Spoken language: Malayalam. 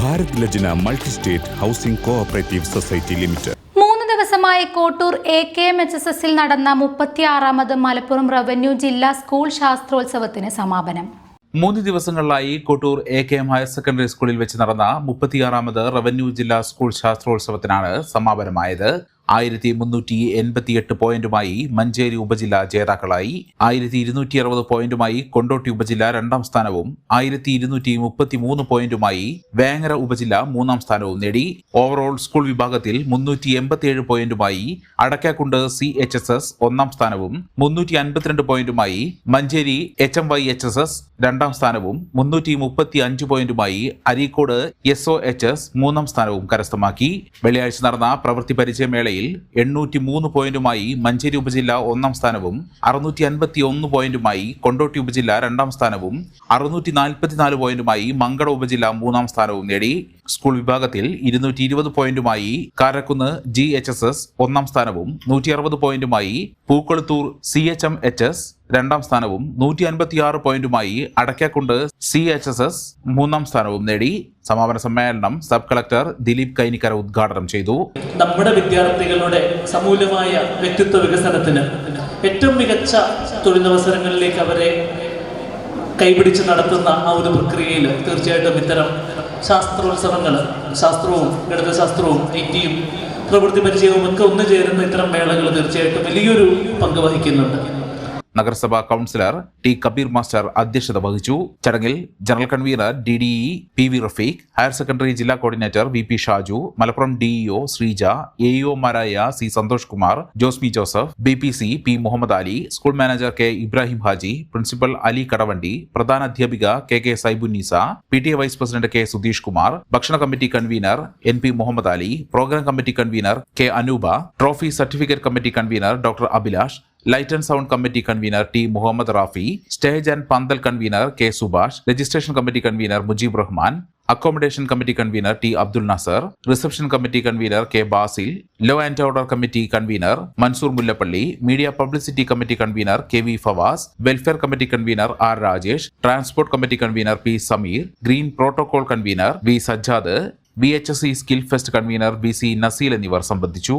Bharat Lajna multi state housing cooperative society limited. മൂന്ന് ദിവസമായി Kottoor A K M H S എസിൽ നടന്ന മുപ്പത്തിയാറാമത് മലപ്പുറം റവന്യൂ ജില്ലാ സ്കൂൾ ശാസ്ത്രോത്സവത്തിന് സമാപനം. മൂന്ന് ദിവസങ്ങളിലായി Kottoor A K M higher secondary സ്കൂളിൽ വെച്ച് നടന്ന മുപ്പത്തിയാറാമത് റവന്യൂ ജില്ലാ സ്കൂൾ ശാസ്ത്രോത്സവത്തിനാണ് സമാപനമായത്. ആയിരത്തി മുന്നൂറ്റി എൺപത്തിയെട്ട് പോയിന്റുമായി മഞ്ചേരി ഉപജില്ല ജേതാക്കളായി. ആയിരത്തി ഇരുന്നൂറ്റി അറുപത് പോയിന്റുമായി കൊണ്ടോട്ടി ഉപജില്ല രണ്ടാം സ്ഥാനവും. ആയിരത്തി ഇരുന്നൂറ്റി മുപ്പത്തി മൂന്ന് പോയിന്റുമായി വേങ്ങര ഉപജില്ല മൂന്നാം സ്ഥാനവും നേടി. ഓവറോൾ സ്കൂൾ വിഭാഗത്തിൽ മുന്നൂറ്റി എൺപത്തിയേഴ് പോയിന്റുമായി Adakkakundu C H S S ഒന്നാം സ്ഥാനവും. മുന്നൂറ്റി അൻപത്തിരണ്ട് പോയിന്റുമായി Manjeri H M Y H S S രണ്ടാം സ്ഥാനവും. മുന്നൂറ്റി മുപ്പത്തി അഞ്ച് പോയിന്റുമായി Areekode S O H S മൂന്നാം സ്ഥാനവും കരസ്ഥമാക്കി. വെള്ളിയാഴ്ച നടന്ന പ്രവൃത്തി പരിചയമേളയിൽ എണ്ണൂറ്റി മൂന്ന് പോയിന്റുമായി മഞ്ചേരി ഉപജില്ല ഒന്നാം സ്ഥാനവും അറുന്നൂറ്റി അൻപത്തി ഒന്ന് പോയിന്റുമായി കൊണ്ടോട്ടി ഉപജില്ല രണ്ടാം സ്ഥാനവും അറുന്നൂറ്റി നാൽപ്പത്തിനാല് പോയിന്റുമായി മങ്കട ഉപജില്ല മൂന്നാം സ്ഥാനവും നേടി. സ്കൂൾ വിഭാഗത്തിൽ ഇരുന്നൂറ്റി ഇരുപത് പോയിന്റുമായി Karakkunnu G H S S ഒന്നാം സ്ഥാനവും നൂറ്റി അറുപത് പോയിന്റുമായി Pookolathur C H M H S രണ്ടാം സ്ഥാനവും നൂറ്റി അൻപത്തിയാറ് പോയിന്റുമായി Adakkakundu C H S S മൂന്നാം സ്ഥാനവും നേടി. സമാപന സമ്മേളനം സബ് കളക്ടർ ദിലീപ് കൈനിക്കര ഉദ്ഘാടനം ചെയ്തു. നമ്മുടെ വിദ്യാർത്ഥികളുടെ സമൂലമായ വ്യക്തിത്വ വികസനത്തിന് ഏറ്റവും മികച്ച തൊഴിലവസരങ്ങളിലേക്ക് അവരെ കൈപിടിച്ച് നടത്തുന്ന ആ ഒരു പ്രക്രിയയിൽ തീർച്ചയായിട്ടും ഇത്തരം ശാസ്ത്രോത്സവങ്ങൾ ശാസ്ത്രവും ഗണിതശാസ്ത്രവും ഐ ടിയും പ്രവൃത്തി പരിചയവും ഒക്കെ ഒന്നു ചേരുന്ന ഇത്തരം മേളകൾ തീർച്ചയായിട്ടും വലിയൊരു പങ്ക് വഹിക്കുന്നുണ്ട്. നഗരസഭാ കൗൺസിലർ ടി കബീർ മാസ്റ്റർ അധ്യക്ഷത വഹിച്ചു. ചടങ്ങിൽ general convener D D E P V Rafeeq higher secondary ജില്ലാ coordinator V P Shaju Malappuram DEO Sreeja എഇഒമാരായ C Santhosh Kumar Josmi Joseph B P C P Muhammad Ali school manager K Ibrahim Haji principal Ali Kadavandi പ്രധാന അധ്യാപിക K K Saibunneesa P T A vice president K Sudheesh Kumar ഭക്ഷണ committee convener N P Muhammad Ali program committee convener K Anupa trophy certificate committee convener doctor Abhilash light and sound committee convener T Muhammad Rafi stage and pandal convener K Subhash registration committee convener Mujeeb Rahman accommodation committee convener T Abdul Nasar reception committee convener K Basil law and order committee convener Mansoor Mullappally media publicity committee convener K V Fawas welfare committee convener R Rajesh transport committee convener P Sameer green protocol convener V Sajjad B H S C skill fest convener B C Naseel എന്നിവർ സംബന്ധിച്ചു.